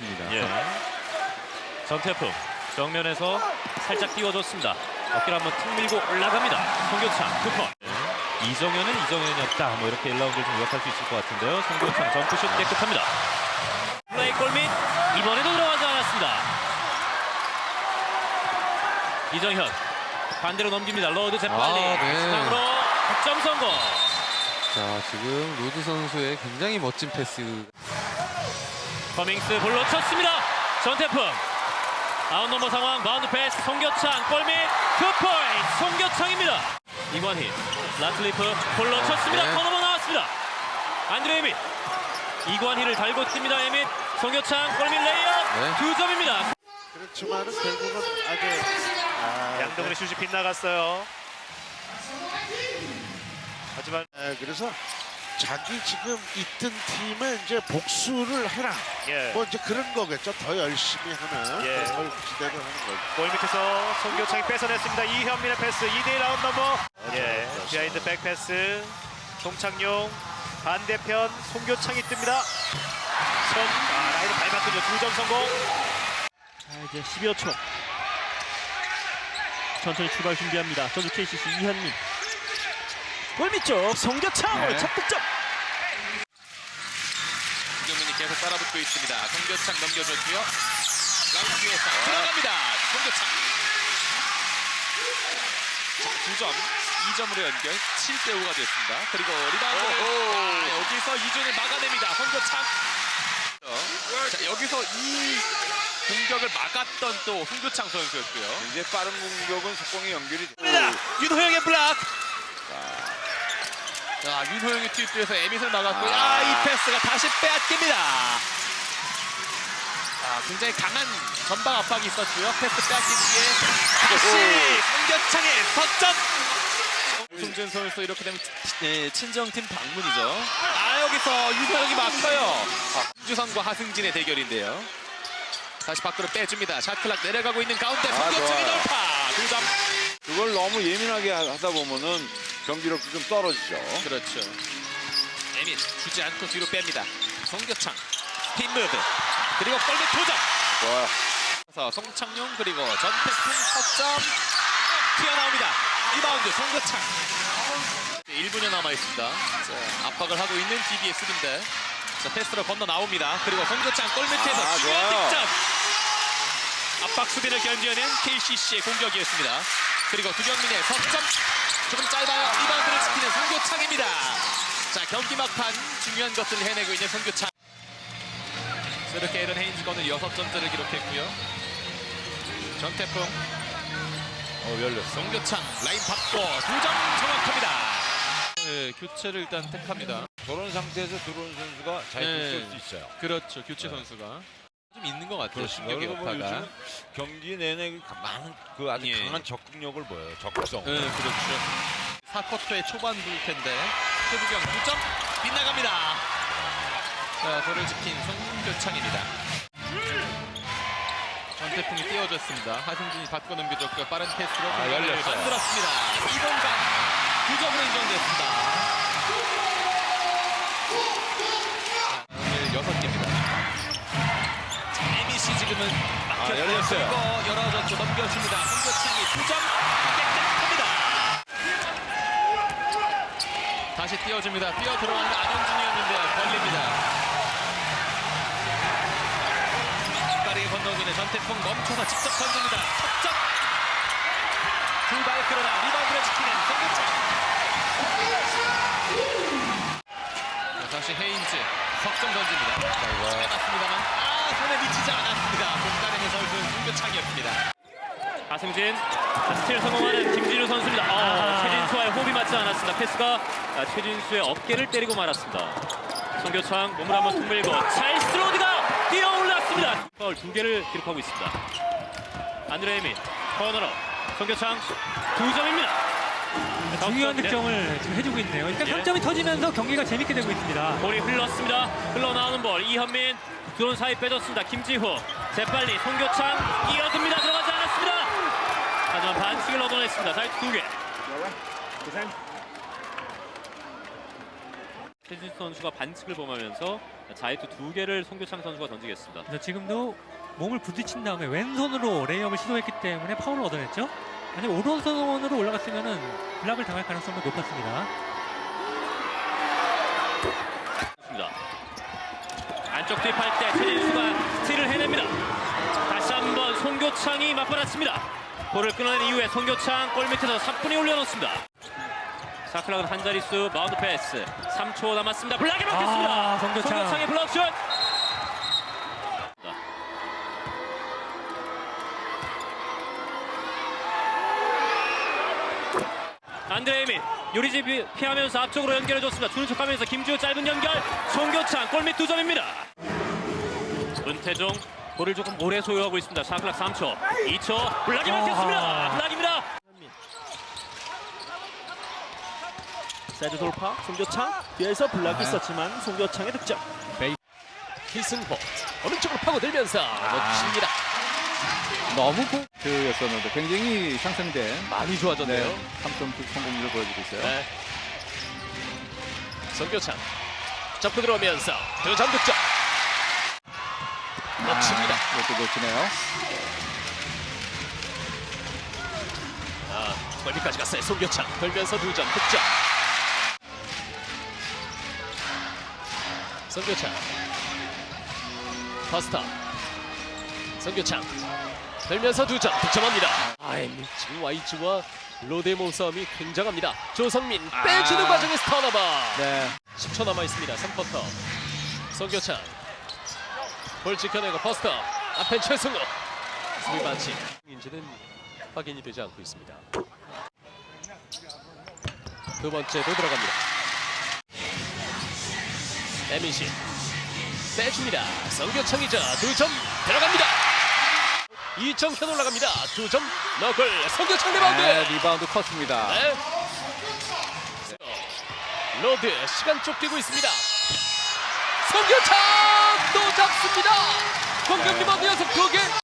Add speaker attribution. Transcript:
Speaker 1: 있습니다.
Speaker 2: 예. 전태풍 정면에서 살짝 띄워줬습니다. 어깨를 한번 툭 밀고 올라갑니다. 송교창 투퍼. 이정현은 이정현이었다. 뭐 이렇게 1라운드를 좀 요약할 수 있을 것 같은데요. 송교창 점프슛 깨끗합니다. 플레이 골밑 이번에도 들어가지 않았습니다. 이정현 반대로 넘깁니다. 로드 재빨리
Speaker 1: 아, 네.
Speaker 2: 중앙으로 득점 성공.
Speaker 1: 자, 지금 로드 선수의 굉장히 멋진 패스.
Speaker 2: 커밍스 볼로 쳤습니다. 전태풍 아웃 넘버 상황 바운드 패스 송교창 골밑 투포인트 송교창입니다. 이관희 라틀리프 볼로 쳤습니다.
Speaker 1: 네.
Speaker 2: 턴오버 나왔습니다. 안드레 에밋 이관희를 달고 뜁니다. 에밋 송교창 골밑 레이업
Speaker 1: 네.
Speaker 2: 두 점입니다.
Speaker 3: 그렇지만은 결국은 아주 아,
Speaker 4: 양동근의 슛이 빗나갔어요. 하지만
Speaker 3: 네, 그래서 자기 지금 있던 팀에 이제 복수를 해라.
Speaker 4: 예.
Speaker 3: 뭐 이제 그런 거겠죠. 더 열심히 하는
Speaker 4: 예.
Speaker 3: 그런 걸 기대를 하는 거죠.
Speaker 4: 골 밑에서 송교창이 뺏어냈습니다. 이현민의 패스 2대1 라운 넘버. 예. 비하인드 백 패스. 송창용 반대편 송교창이 뜹니다. 손 아, 라인을 밟았군요. 두 점 성공.
Speaker 5: 자, 이제 12여 초. 천천히 출발 준비합니다. 전주 KCC 이현민. 골밑 쪽 송교창
Speaker 1: 네.
Speaker 5: 첫 득점.
Speaker 6: 김경민이 계속 따라붙고 있습니다. 송교창 넘겨줬고요. 라운드에서 들어갑니다. 송교창. 자, 2점, 2점으로 연결, 7대 5가 됐습니다. 그리고 리바운드를 아, 여기서 이준을 막아냅니다. 송교창. 어, 자, 여기서 이 공격을 막았던 또 송교창 선수였고요.
Speaker 7: 이제 빠른 공격은 속공이 연결이 돼.
Speaker 4: 입니다. 윤호영의 블락.
Speaker 6: 자, 윤호영이 투입돼서 에밋을 막았고, 아, 이 패스가 다시 빼앗깁니다. 자, 굉장히 강한 전방 압박이 있었고요. 패스 빼앗긴 뒤에 다시 송교창의 석점. 송준 선수 이렇게 되면 네, 친정팀 방문이죠. 아, 여기서 윤호영이 막혀요. 주성과 하승진의 대결인데요. 다시 밖으로 빼줍니다. 샤클락 내려가고 있는 가운데 송교창의
Speaker 7: 좋아요.
Speaker 6: 돌파. 점.
Speaker 7: 그걸 너무 예민하게 하다 보면은 경기력도 좀 떨어지죠.
Speaker 6: 그렇죠. 에밋 주지 않고 뒤로 뺍니다. 송교창 스핀 무브 그리고 골밑.
Speaker 7: 좋아요.
Speaker 6: 그래서 송창용 그리고 전태풍 석점 튀어나옵니다. 리바운드 송교창. 1분여 남아 있습니다. 자, 압박을 하고 있는 DBS인데 자, 패스로 건너 나옵니다. 그리고 송교창 골밑에서
Speaker 7: 아,
Speaker 6: 중요한
Speaker 7: 좋아요.
Speaker 6: 득점. 압박 수비를 견제하는 KCC의 공격이었습니다. 그리고 두경민의 석점 조금 짧아요. 리바운드를 지키는 송교창입니다. 자 경기 막판 중요한 것들을 해내고 있는 송교창. 자, 이렇게 에런 헤인즈가 오늘 6점째를 기록했고요. 전태풍
Speaker 7: 어, 열렸어.
Speaker 6: 송교창 라인 받고 두점 정확합니다. 네, 교체를 일단 택합니다.
Speaker 7: 저런 상태에서 들어온 선수가 잘
Speaker 6: 네.
Speaker 7: 쓸수 있어요.
Speaker 6: 그렇죠 교체 선수가 좀 있는 것 같아요. 신경의
Speaker 7: 그리고 뭐 경기 내내 그 많은 그 아주
Speaker 6: 예.
Speaker 7: 강한 적극력을 보여요. 적극성.
Speaker 6: 네, 그렇죠. 4쿼터의 초반 볼 텐데 최부경 2점 빗나갑니다. 자, 돌을 지킨 송교창입니다. 전태풍이 띄워줬습니다. 하승진이 받고 넘겨줬고 빠른 패스로
Speaker 7: 아, 열렸어요.
Speaker 6: 만들었습니다. 이동간 9점으로 인정됐습니다. 자, 오늘 6개입니다. 자, MBC 지금은 막혔고
Speaker 7: 아, 열렸어요.
Speaker 6: 그리고 열어줬고 넘겨줍니다. 송교창이 2점 깨끗합니다. 다시 띄워줍니다. 뛰어 들어가는 안현준이었는데요. 걸립니다. 빠르게 건너오기는 전태풍 멈춰서 직접 던집니다. 석점. 두발 끌어나 리바운드를 지키는 송교창. 자, 다시 헤인즈 석점 던집니다. 빼놨습니다만 아 손에 미치지 않았습니다. 공간의 해설은 송교창이었습니다.
Speaker 2: 하승진 자, 스틸 성공하는 김진우 선수입니다. 아,
Speaker 5: 아.
Speaker 2: 최진수와의 호흡이 맞지 않았습니다. 패스가 아, 최진수의 어깨를 때리고 말았습니다. 송교창 몸을 한번 툭 밀고 찰스 로드가 뛰어올랐습니다. 파울 두 개를 기록하고 있습니다. 안드레 미 코너로 송교창 두 점입니다.
Speaker 5: 중요한
Speaker 2: 네.
Speaker 5: 득점을 지금 해주고 있네요. 일단
Speaker 2: 예.
Speaker 5: 3점이 터지면서 경기가 재밌게 되고 있습니다.
Speaker 2: 볼이 흘렀습니다. 흘러나오는 볼 이현민 드론 사이 빼줬습니다. 김지후 재빨리 송교창 이어듭니다. 들어가지 않았습니다. 하지만 반칙을 얻어냈습니다. 사이트 두 개. 최진수 선수가 반칙을 범하면서 자유투 두 개를 송교창 선수가 던지겠습니다.
Speaker 8: 그래서 지금도 몸을 부딪힌 다음에 왼손으로 레이업을 시도했기 때문에 파울을 얻어냈죠. 만약 오른손으로 올라갔으면은 블락을 당할 가능성도
Speaker 2: 높았습니다. 안쪽 투입할 때 최진수가 스틸을 해냅니다. 다시 한번 송교창이 맞받았습니다. 볼을 끊어낸 이후에 송교창 골 밑에서 사뿐히 올려놓습니다. 사클락은 한 자릿수 마운드 패스 3초 남았습니다. 블락에 막혔습니다.
Speaker 8: 아, 송교창.
Speaker 2: 송교창의 블락슛. 안드레이미 요리집 피하면서 앞쪽으로 연결해줬습니다. 주는 척하면서 김주호 짧은 연결 송교창 골밑 두 점입니다. 은태종 볼을 조금 오래 소유하고 있습니다. 샤클락 3초 2초 블락이 막혔습니다.
Speaker 8: 아하.
Speaker 2: 블락입니다.
Speaker 5: 사이드 돌파 송교창 뒤에서 블락이 있었지만 송교창의 득점
Speaker 9: 기승호 오른쪽으로 파고들면서 놓칩니다.
Speaker 10: 너무 고였었는데 굉장히 상승된
Speaker 9: 많이 좋아졌네요.
Speaker 10: 3점 성공률을 보여주고 있어요.
Speaker 9: 네. 송교창 접고 들어오면서 두 점 득점. 놓칩니다.
Speaker 10: 아, 이것도 놓치네요.
Speaker 9: 아, 멀리까지 갔어요. 송교창 돌면서 두 점 득점. 송교창 버스터 송교창 돌면서 두점 득점합니다. 아, 지금 와이즈와 로데 몸싸움이 굉장합니다. 조성민 빼주는 과정에서 턴오버.
Speaker 10: 네.
Speaker 9: 10초 남아 있습니다. 3쿼터. 송교창 볼 지켜내고 버스터 앞엔 최승우 수비 반칙 인지는 확인이 되지 않고 있습니다. 두 번째도 들어갑니다. 에미시 빼줍니다. 성교창이죠. 두점 들어갑니다. 2점 현 올라갑니다. 두 점 너글 성교창 리바운드.
Speaker 10: 네, 리바운드 컸습니다.
Speaker 9: 네. 로드 시간 쫓기고 있습니다. 성교창 또 잡습니다. 공격 리바운드 연속 두 개.